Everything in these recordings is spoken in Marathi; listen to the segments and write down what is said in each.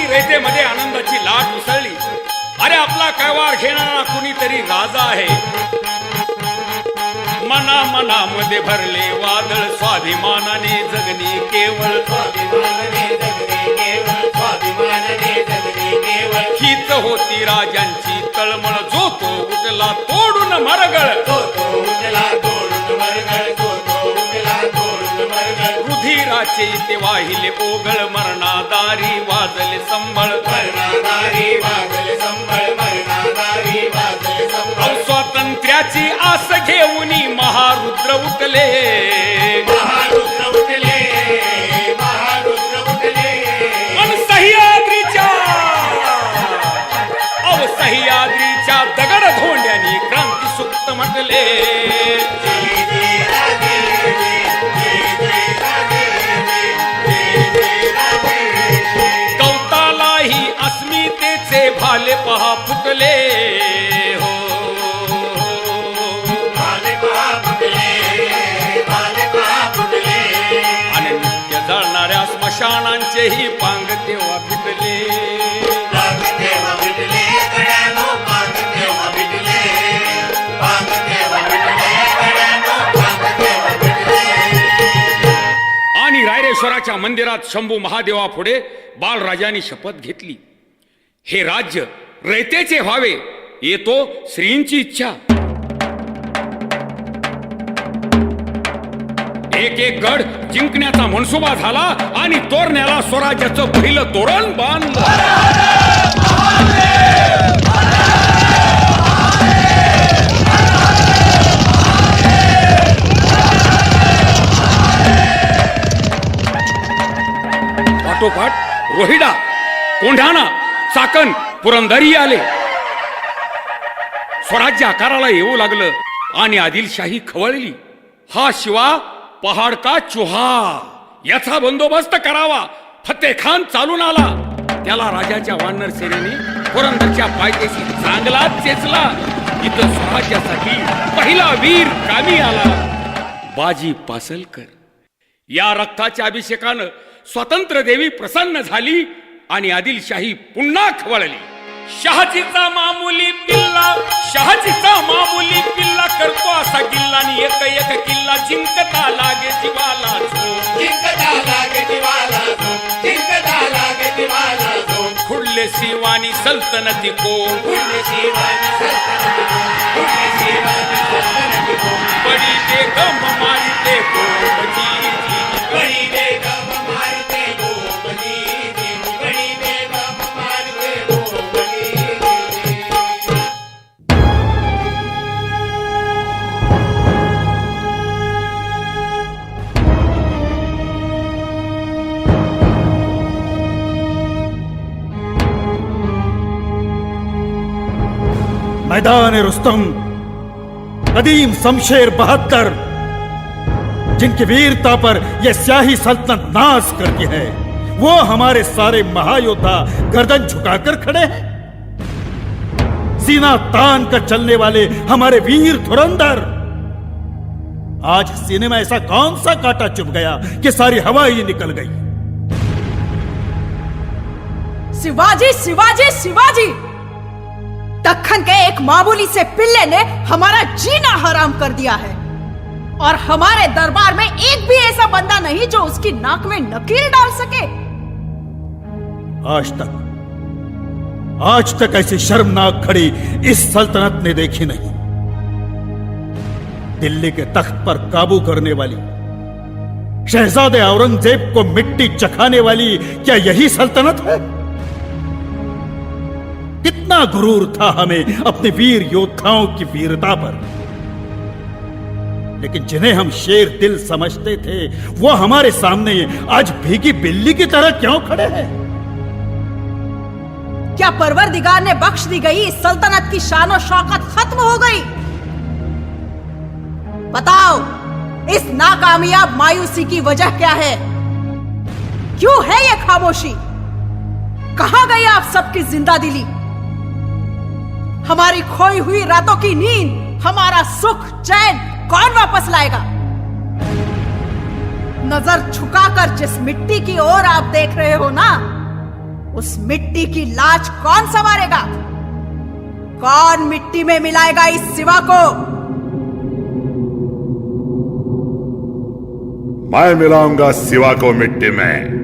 आणि रयतेमध्ये आनंदाची लाट उसळली. अरे आपला कैवार घेणारा कुणीतरी राजा आहे. मना मनामध्ये भरले वादळ स्वाभिमानाने जगणे केवळ. स्वाभिमानने जगणे केवळ. स्वाभिमानने जगणे केवळ. हीच होती राजांची तळमळ. जो तो उठला तोडून मरगळ. तो तो उठला रुधिराचे ते वाहिले ओघळ मरणादारी वाजले संबळ. मरणादारी वागल संबळ मरणादारी अहो, स्वातंत्र्याची आस घेऊन महारुद्र उठले. महारुद्र उठले महारुद्र उठले. अन सह्याद्रीच्या अव सह्याद्रीच्या दगड धोंड्यानी क्रांती सुप्त म्हटले. फुटले हो. आणि नित्य जळणाऱ्या स्मशानांचेही पांग तेव्हा फिटले. आणि रायरेश्वराच्या मंदिरात शंभू महादेवा पुढे बालराजांनी शपथ घेतली. हे राज्य रयतेचे व्हावे येतो श्रींची इच्छा. एक एक गड जिंकण्याचा मनसुबा झाला आणि तोरण्याला स्वराज्याचं पहिलं तोरण बांधलं. पाठोपाठ रोहिडा कोंढाणा चाकण पुरंदरी आले. स्वराज्य आकाराला येऊ लागलं आणि आदिलशाही खवळली. हा शिवा पहाड का चुहा? याचा बंदोबस्त करावा. फतेह खान चालून आला. त्याला राजाच्या वानर सेनेने पुरंदरच्या पायथ्याशी चांगलाच चेचला. इथं स्वराज्यासाठी पहिला वीर कामी आला. बाजी पासलकर. या रक्ताच्या अभिषेकानं स्वतंत्र देवी प्रसन्न झाली. आणि आदिलशाही पुन्हा खवळली. शहाजीचा मामुली पिल्ला शहाजीचा मामुली पिल्ला करतो असा किल्ला आणि एक एक किल्ला जिंकता लागे जीवाला जिंकता लागे दिवाला जो जिंकता लागे दिवाला जो खुडले शिवानी सल्तनती कोण? पुण्य शिवानी सल्तनती को पुण्य शिवानी सल्तनती को बडी बेगम गोमती बड़ी बेगम मारते मैदान रुस्तम, कदीम शमशेर बहत्तर, जिनकी वीरता पर यह स्याही सल्तनत नाश करती है, वो हमारे सारे महायोद्धा गर्दन झुकाकर खड़े हैं। सीना तान कर चलने वाले हमारे वीर धुरंधर, आज सीने में ऐसा कौन सा कांटा चुभ गया कि सारी हवा ही निकल गई? शिवाजी शिवाजी शिवाजी! दक्खन के एक मामूली से पिल्ले ने हमारा जीना हराम कर दिया है। और हमारे दरबार में एक भी ऐसा बंदा नहीं जो उसकी नाक में नकील डाल सके। आज तक आज तक ऐसी शर्मनाक खड़ी इस सल्तनत ने देखी नहीं। दिल्ली के तख्त पर काबू करने वाली, शहजादे औरंगज़ेब को मिट्टी चखाने वाली क्या यही सल्तनत है? कितना गुरूर था हमें अपने वीर योद्धाओं की वीरता पर। लेकिन जिन्हें हम शेर दिल समझते थे, वो हमारे सामने आज भीगी बिल्ली की तरह क्यों खड़े हैं? क्या परवरदिगार ने बख्श दी गई सल्तनत की शान और शौकत खत्म हो गई? बताओ, इस नाकामयाब मायूसी की वजह क्या है? क्यों है ये खामोशी? कहाँ गई आप सबकी ज़िंदा दिली? हमारी खोई हुई रातों की नींद, हमारा सुख, चैन कौन वापस लाएगा? नज़र झुकाकर जिस मिट्टी की ओर आप देख रहे हो ना, उस मिट्टी की लाज कौन संवारेगा? कौन मिट्टी में मिलाएगा इस सिवा को? मैं मिलाऊँगा सिवा को मिट्टी में।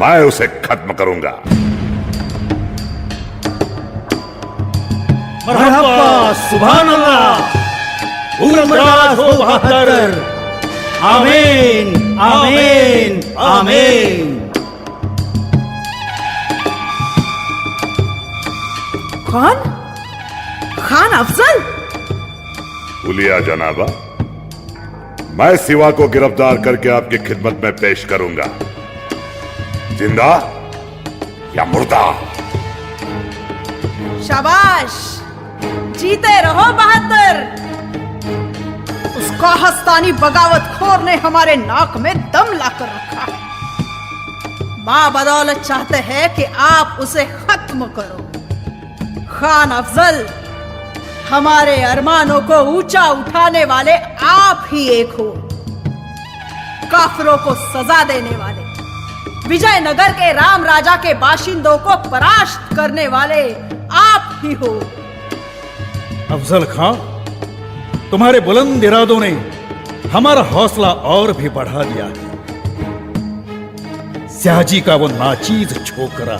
मैं उसे खत्म करूँगा। मरहबा सुभान अल्लाह उमराज हो बहादुर आमीन आमीन आमीन। कौन? खान अफजल? उलिया जनाबा मैं सिवा को गिरफ़्तार करके आपकी खिदमत में पेश करूँगा। ज़िंदा या मुर्दा? शाबाश। जीते रहो बहादुर उस काहस्तानी बगावत खोर ने हमारे नाक में दम लाकर रखा है। माँ बदौलत चाहते हैं कि आप उसे खत्म करो। खान अफजल, हमारे अरमानों को ऊँचा उठाने वाले आप ही एक हो। काफिरों को सजा देने वाले विजयनगर के राम राजा के बाशिंदों को परास्त करने वाले आप ही हो। अफजल खां, तुम्हारे बुलंद इरादों ने हमारा हौसला और भी बढ़ा दिया है। स्याजी का वो नाचीज छोकरा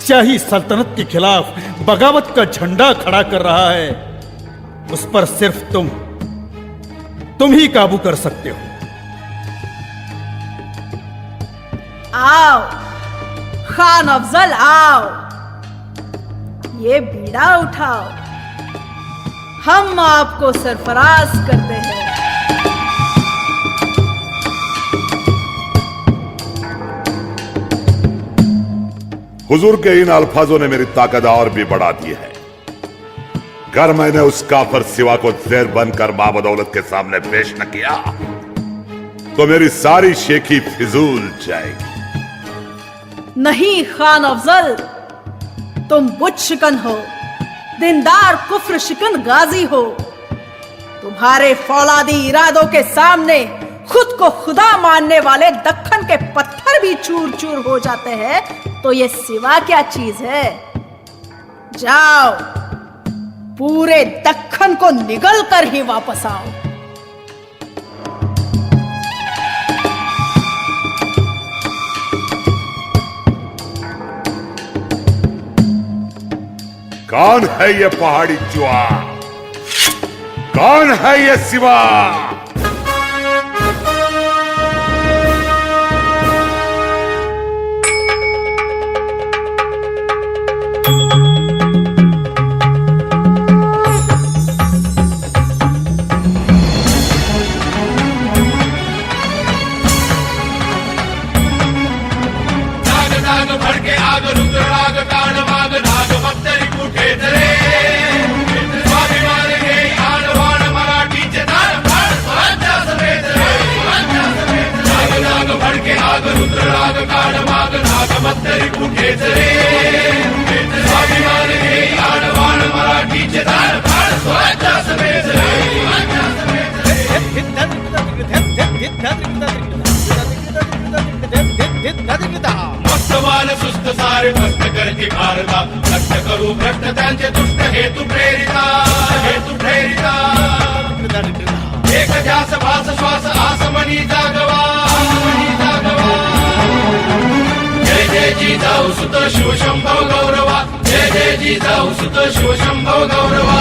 स्याही सल्तनत के खिलाफ बगावत का झंडा खड़ा कर रहा है। उस पर सिर्फ़ तुम तुम ही काबू कर सकते हो। आओ। खान अफजल आओ। ये बीड़ा उठाओ। हम आपको सरफराज करते हैं। हुजूर के इन अल्फाजों ने मेरी ताकत और भी बढ़ा दी है। अगर मैंने उस काफर सिवा को जेर बनकर माँ बदौलत के सामने पेश न किया तो मेरी सारी शेखी फिजूल जाएगी। नहीं खान अफजल। तुम बुत शिकन हो, दिनदार कुफ्र शिकन गाजी हो। तुम्हारे फौलादी इरादों के सामने खुद को खुदा मानने वाले दक्खन के पत्थर भी चूर चूर हो जाते हैं तो ये सिवा क्या चीज़ है? जाओ, पूरे दक्खन को निगल कर ही वापस आओ। कौन है ये पहाड़ी चुहा कौन है ये सिवा तरी भक्तरी कुठे स्वाभिमान हे आण मराठीचे दार फाड स्वराज्या समेत रे. मस्त सुस्त सारे मस्त करते भारता. नष्ट करू भ्रष्ट त्यांचे दुष्ट हेतू प्रेरिता. हेतू प्रेरिता. एक ध्यास भास श्वास आसमनी जागवा सुत शिवशंभव गौरवा. जय जय जिजाऊ सुत शिवशंभव गौरवा.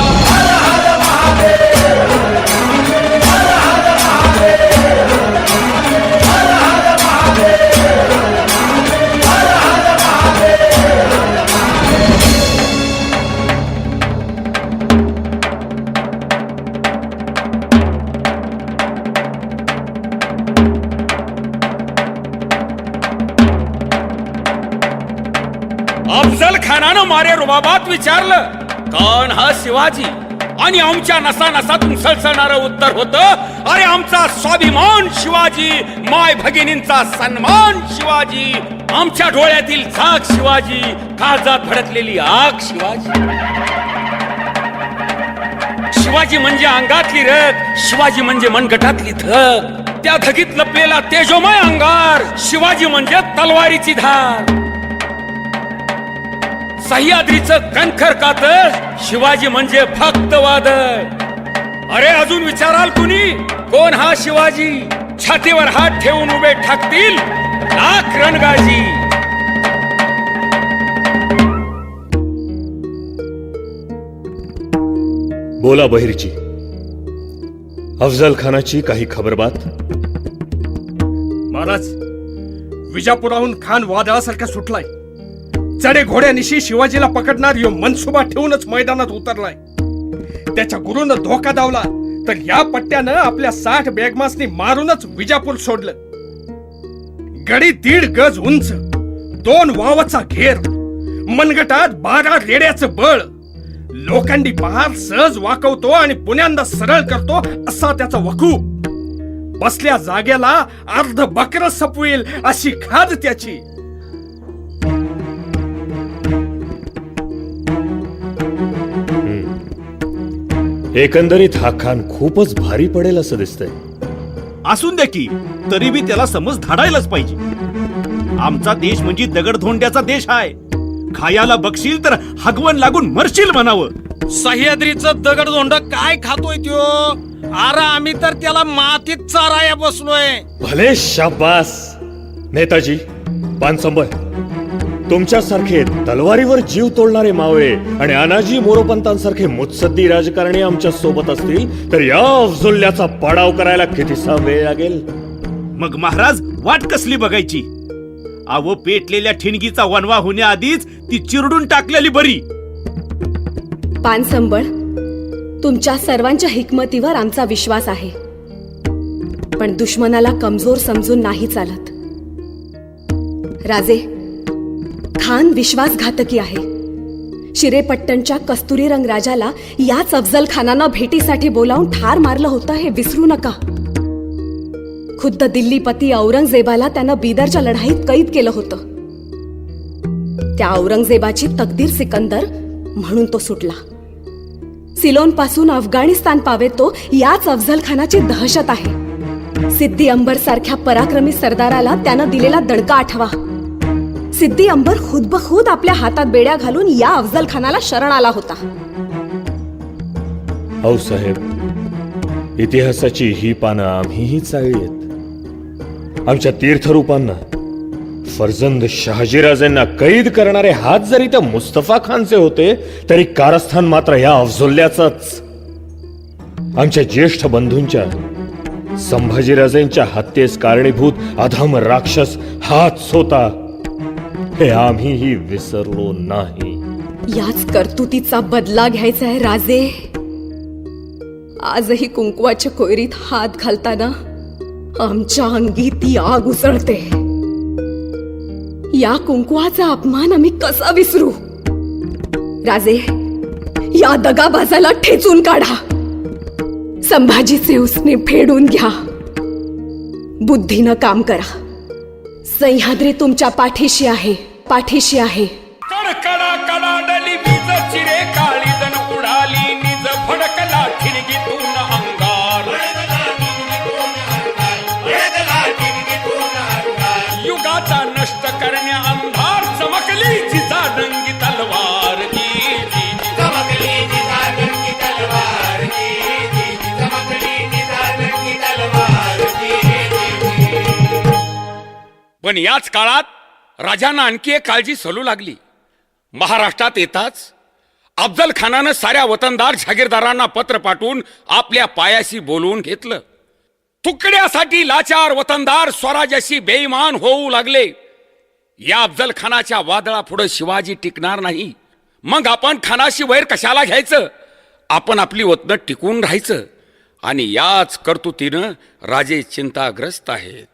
खानानं मारे रुबाबात विचारलं कोण हा शिवाजी. आणि आमच्या नसा नसातून सळसळणार उत्तर होतं अरे आमचा स्वाभिमान शिवाजी माय भगिनींचा सन्मान शिवाजी आमच्या डोळ्यातील झाक शिवाजी काळजात भडकलेली आग शिवाजी. शिवाजी म्हणजे अंगातली रग शिवाजी म्हणजे मनगटातली धग त्या धगीत लपलेला तेजोमय अंगार शिवाजी म्हणजे तलवारीची धार. सह्याद्रीचं कणखर कातर शिवाजी म्हणजे फक्त वादळ. अरे अजून विचाराल कुणी? कोण हा शिवाजी? छातीवर हात ठेवून उभे ठाकतील लाख रणगाजी. बोला बहिरची अफजल खानाची काही खबरबात? महाराज विजापुराहून खान वादळासारखा सुटलाय. चढे घोड्यानिशी शिवाजीला पकडणार यो मनसुबा ठेवूनच मैदानात उतरलाय. त्याच्या गुरुनं धोका दावला तर या पट्ट्यानं आपल्या साठ बॅगमासनी मारूनच विजापूर सोडलं. गडी दीड गज उंच दोन वावचा घेर मनगटात बारा रेड्याचं बळ. लोखंडी पहार सहज वाकवतो आणि पुण्यांदा सरळ करतो असा त्याचा वकू. बसल्या जागेला अर्ध बकर सपवेल अशी खाद त्याची. एकंदरीत हा खान खूपच भारी पडेल असं दिसतंय. असून द्या की तरी बी त्याला समज धाडायलाच पाहिजे. आमचा देश म्हणजे दगडधोंड्याचा देश आहे खायाला बघशील तर हगवण लागून मरशील म्हणावं. सह्याद्रीचं दगडधोंड काय खातोय त्यो? अरे आम्ही तर त्याला मातीत चाराया बसलोय. भले शाबास. नेताजी पानसंबळ तुमच्यासारखे तलवारीवर जीव तोडणारे मावळे आणि अनाजी मोरोपंतांसारखे मुत्सद्दी राजकारणी आमच्यासोबत असतील तर या अफजुल्ल्याचा पाडाव करायला कितीसा वेळ लागेल? मग महाराज वाट कसली बघायची? अव पेटलेल्या ठिणगीचा वनवा होण्याआधीच ती चिरडून टाकलेली बरी. पानसंबळ तुमच्या सर्वांच्या हिकमतीवर आमचा विश्वास आहे. पण दुश्मनाला कमजोर समजून नाही चालत. राजे खान विश्वासघातकी आहे. शिरेपट्टणच्या कस्तुरी रंगराजाला याच अफजल खानानं भेटीसाठी बोलावून ठार मारलं होतं हे विसरू नका. खुद्द दिल्लीपती औरंगजेबाला त्यानं बिदरच्या लढाईत कैद केलं होतं. त्या औरंगजेबाची तकदीर सिकंदर म्हणून तो सुटला. सिलोनपासून अफगाणिस्तान पावेतो याच अफजल खानाची दहशत आहे. सिद्धी अंबर सारख्या पराक्रमी सरदाराला त्यानं दिलेला दणका आठवा. सिद्धी अंबर खुदबखुद आपल्या हातात बेड्या घालून या अफजल खानाला शरण आला होता. औ साहेब इतिहासाची ही पानं आम्हीही चाळलीत आमच्या तीर्थरूपांना फरजंद शहाजीराजेंना कैद करणारे हात जरी त्या मुस्तफा खानचे होते तरी कारस्थान मात्र या अफजुल्ल्याच आमच्या ज्येष्ठ बंधूंच्या संभाजीराजेंच्या हत्येस कारणीभूत अधम राक्षस हाच होता हे आम्हीही विसरलो नाही. याच कर्तुतीचा बदला घ्यायचा आहे राजे. आजही कुंकवाच्या कोयरीत हात घालताना आमच्या अंगी ती आग उसळते. या कुंकवाचा अपमान आम्ही कसा विसरू? राजे या दगाबाजाला ठेचून काढा. संभाजीचे उसने फेडून घ्या. बुद्धीनं काम करा. सह्याद्री तुमच्या पाठीशी आहे पाठीशी आहे. कडकडा कडाडली वीज चिरे काळी उडाली निज फडकला खिडकीतून पण याच काळात राजांना आणखी एक काळजी सलू लागली. महाराष्ट्रात येताच अफजल खानानं साऱ्या वतनदार जागीरदारांना पत्र पाठवून आपल्या पायाशी बोलवून घेतलं. तुकड्यासाठी लाचार वतनदार स्वराज्याशी बेईमान होऊ लागले. या अफजल खानाच्या वादळापुढं शिवाजी टिकणार नाही. मग आपण खानाशी वैर कशाला घ्यायचं? आपण आपली वतन टिकून राहायचं. आणि याच कर्तुतीनं राजे चिंताग्रस्त आहेत.